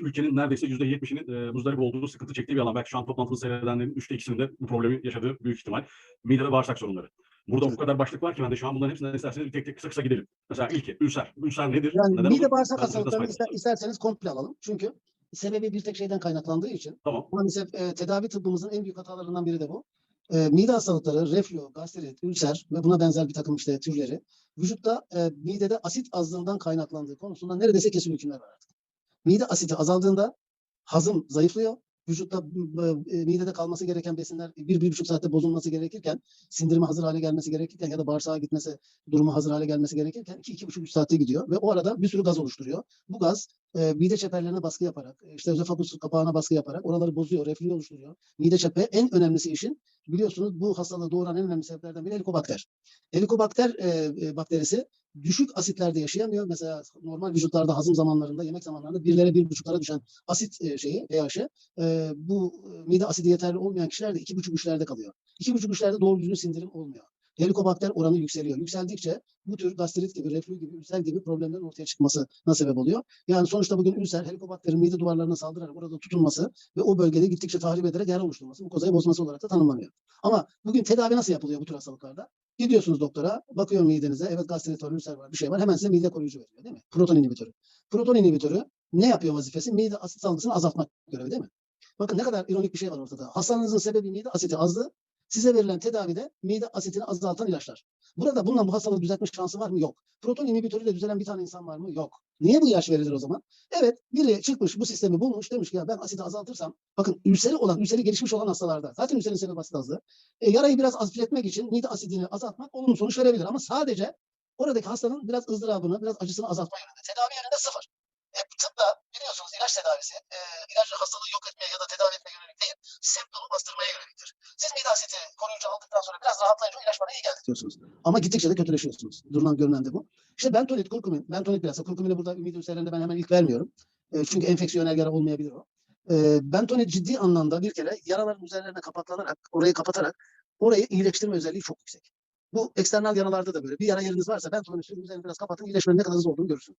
ülkenin neredeyse %70'inin e, muzdarip olduğu, sıkıntı çektiği bir alan. Belki şu an toplantımızı seyredenlerin üçte ikisinin de bu problemi yaşadığı büyük ihtimal. Mide ve bağırsak sorunları. Burada bu kadar başlık var ki ben de şu an bunların hepsinden isterseniz tek tek kısa kısa gidelim. Mesela ilki, ülser. Ülser nedir? Yani Neden mide olur? bağırsak hastalıklarını ister, isterseniz komple alalım. Çünkü sebebi bir tek şeyden kaynaklandığı için Tamam. maalesef e, tedavi tıbbımızın en büyük hatalarından biri de bu. E, mide hastalıkları, reflü, gastrit, ülser ve buna benzer bir takım işte türleri vücutta e, midede asit azlığından kaynaklandığı konusunda neredeyse kesin hükümler var artık. Mide asiti azaldığında hazım zayıflıyor. Vücutta midede kalması gereken besinler bir, bir buçuk saatte bozulması gerekirken, sindirime hazır hale gelmesi gerekirken ya da bağırsağa gitmesi durumu hazır hale gelmesi gerekirken iki, iki buçuk, üç saatte gidiyor. Ve o arada bir sürü gaz oluşturuyor. Bu gaz e, mide çeperlerine baskı yaparak, işte özofagus kapağına baskı yaparak oraları bozuyor, reflü oluşturuyor. Mide çepe en önemlisi işin biliyorsunuz bu hastalığı doğuran en önemli sebeplerden biri helikobakter. Helikobakter e, e, bakterisi düşük asitlerde yaşayamıyor. Mesela normal vücutlarda hazım zamanlarında, yemek zamanlarında birlere bir buçuklara düşen asit e, şeyi, pH'i e, bu e, mide asidi yeterli olmayan kişiler de iki buçuk üçlerde kalıyor. İki buçuk üçlerde doğru düzgün sindirim olmuyor. Helikobakter oranı yükseliyor. Yükseldikçe bu tür gastrit gibi, reflü gibi, ülser gibi problemlerin ortaya çıkmasına sebep oluyor. Yani sonuçta bugün ülser, helikobakterin mide duvarlarına saldırarak orada tutunması ve o bölgede gittikçe tahrip ederek yara oluşturması, mukozayı bozması olarak da tanımlanıyor. Ama bugün tedavi nasıl yapılıyor bu tür hastalıklarda? Gidiyorsunuz doktora, bakıyor midenize, evet gastrit var, ülser var, bir şey var. Hemen size mide koruyucu veriyor değil mi? Proton inhibitörü. Proton inhibitörü ne yapıyor vazifesi? Mide asit salgısını azaltmak görevi değil mi? Bakın ne kadar ironik bir şey var ortada. Hastalığınızın sebebi mide asiti azlığı. Size verilen tedavide mide asitini azaltan ilaçlar. Burada bununla bu hastalığı düzeltme şansı var mı? Yok. Proton inhibitörüyle düzelen bir tane insan var mı? Yok. Niye bu ilaç verilir o zaman? Evet, biri çıkmış bu sistemi bulmuş demiş ki ya ben asidi azaltırsam bakın ülseri olan, ülseri gelişmiş olan hastalarda zaten ülserin sebebi asit azlığı. E, yarayı biraz hafifletmek için mide asidini azaltmak olumlu sonuç verebilir ama sadece oradaki hastanın biraz ızdırabını, biraz acısını azaltma yönünde. Tedavi yönünde sıfır. E, tıpta biliyorsunuz ilaç tedavisi e, ilaçla hastalığı yok etmeye ya da tedavi etmeye yönelik değil, yöneliktir. Asidi koruyucu aldıktan sonra biraz rahatlayınca o ilaç bana iyi geldi diyorsunuz. Ama gittikçe de kötüleşiyorsunuz. Durulan görünen de bu. İşte bentonit, kurkumin, bentonit bilhassa kurkumini burada ümit ülserlerinde ben hemen ilk vermiyorum. E, çünkü enfeksiyonel yara olmayabilir o. E, bentonit ciddi anlamda bir kere yaraların üzerlerine kapatlanarak, orayı kapatarak orayı iyileştirme özelliği çok yüksek. Bu eksternal yaralarda da böyle. Bir yara yeriniz varsa bentonit sürün üzerine biraz kapatın, iyileşmenin ne kadar hızlı olduğunu görürsünüz.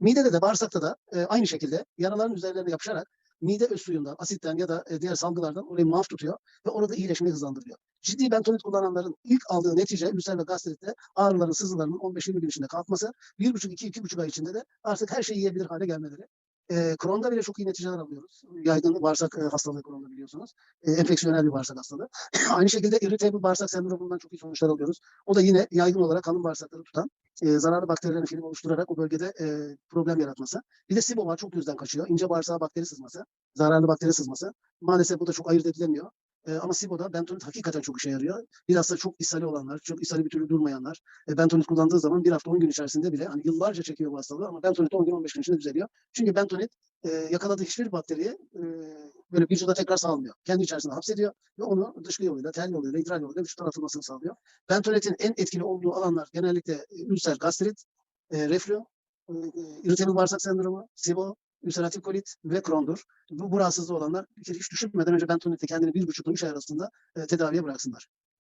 Midede de bağırsakta da e, aynı şekilde yaraların üzerlerine yapışarak mide suyundan, asitten ya da e, diğer salgılardan orayı muaf tutuyor ve orada iyileşmeyi hızlandırıyor. Ciddi bentonit kullananların ilk aldığı netice ülser ve gastritte ağrıların, sızılarının 15-20 gün içinde kalkması, 1,5-2-2,5 ay içinde de artık her şeyi yiyebilir hale gelmeleri. E, Crohn'da bile çok iyi neticeler alıyoruz. Yaygın bağırsak e, hastalığı Crohn'da biliyorsunuz. E, enfeksiyonel bir bağırsak hastalığı. Aynı şekilde irritable bağırsak sendromundan çok iyi sonuçlar alıyoruz. O da yine yaygın olarak kalın bağırsakları tutan e, zararlı bakterilerin film oluşturarak o bölgede e, problem yaratması. Bir de SIBO var çok gözden kaçıyor. İnce bağırsağa bakteri sızması, zararlı bakteri sızması. Maalesef bu da çok ayırt edilemiyor. E, ama SIBO'da bentonit hakikaten çok işe yarıyor. Bilhassa çok ishali olanlar, çok ishali bir türlü durmayanlar e, bentonit kullandığı zaman bir hafta 10 gün içerisinde bile hani yıllarca çekiyor bu hastalığı ama bentonit 10 gün 15 gün içinde düzeliyor. Çünkü bentonit e, yakaladığı hiçbir bakteriyi e, böyle vücuda tekrar salmıyor. Kendi içerisinde hapsediyor ve onu dışkı yoluyla, tel yoluyla, idrar yoluyla vücuttan atılmasını sağlıyor. Bentonitin en etkili olduğu alanlar genellikle e, ülser, gastrit, e, reflü, e, e, irritable bağırsak sendromu, SIBO, ülseratif kolit ve Crohn'dur. Bu, bu rahatsızlığı olanlar hiç düşünmeden önce bentonit'te kendini bir buçukla üç ay arasında e, tedaviye bıraksınlar.